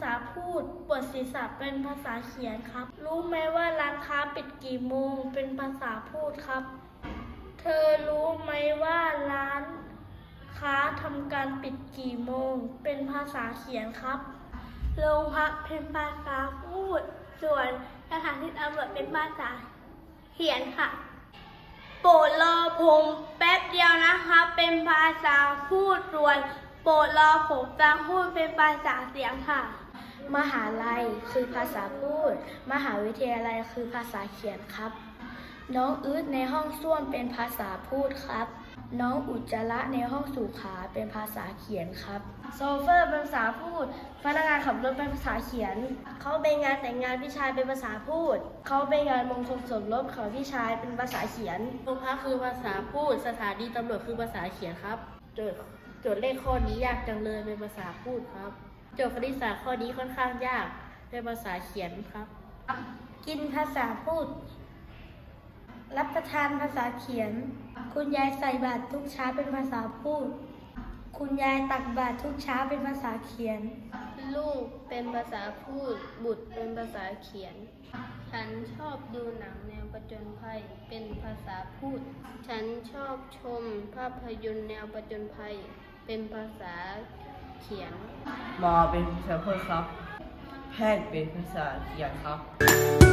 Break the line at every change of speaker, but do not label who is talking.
ษาพูด ปวดศัพท์เป็นภาษาเขียนครับ รู้ไหมว่าร้านค้าปิดกี่โมง เป็นภาษาพูดครับ เธอรู้ไหมว่าร้านค้าทำการปิดกี่โมง เป็นภาษาเขียนครับ โรงพักเป็นภาษาพูด ส่วนสถานที่ตำรวจเป็นภาษาเขียนค่ะ โปรดรอผมแป๊บเดียวนะคะ เป็นภาษาพูดส่วน โปรดรอผมจะพูดเป็นภาษาเสียงค่ะ
มหาลัยคือภาษาพูด มหาวิทยาลัยคือภาษาเขียนครับ น้องอึดในห้องส้วมเป็นภาษาพูดครับ น้องอุจจาระในห้องสุขาเป็นภาษาเขียนครับ
โซเฟอร์เป็นภาษาพูด พนักงานขับรถเป็นภาษาเขียน เขาไปงานแต่งงานพี่ชายเป็นภาษาพูด เขาไปงานมงคลสมรสของพี่ชายเป็นภาษาเขียน
โรงพักคือภาษาพูด สถานีตำรวจคือภาษาเขียนครับ โจทย์โจทย์เลขข้อนี้ยากจังเลยเป็นภาษาพูดครับ โจทย์คณิตศาสตร์ข้อนี้ค่อนข้างยากเป็นภาษาเขียนครับ
กินภาษาพูด รับประทานภาษาเขียน คุณยายใส่บาตรทุกเช้าเป็นภาษาพูด คุณยายตักบาตรทุกเช้าเป็นภาษาเขียน
ลูกเป็นภาษาพูด บุตรเป็นภาษาเขียน ฉันชอบดูหนังแนวประจนภัยเป็นภาษาพูด ฉันชอบชมภาพยนตร์แนวประจนภัยเป็นภาษาเขียน
หมอเป็นภาษาพูดครับ แพทย์เป็นภาษาเขียนครับ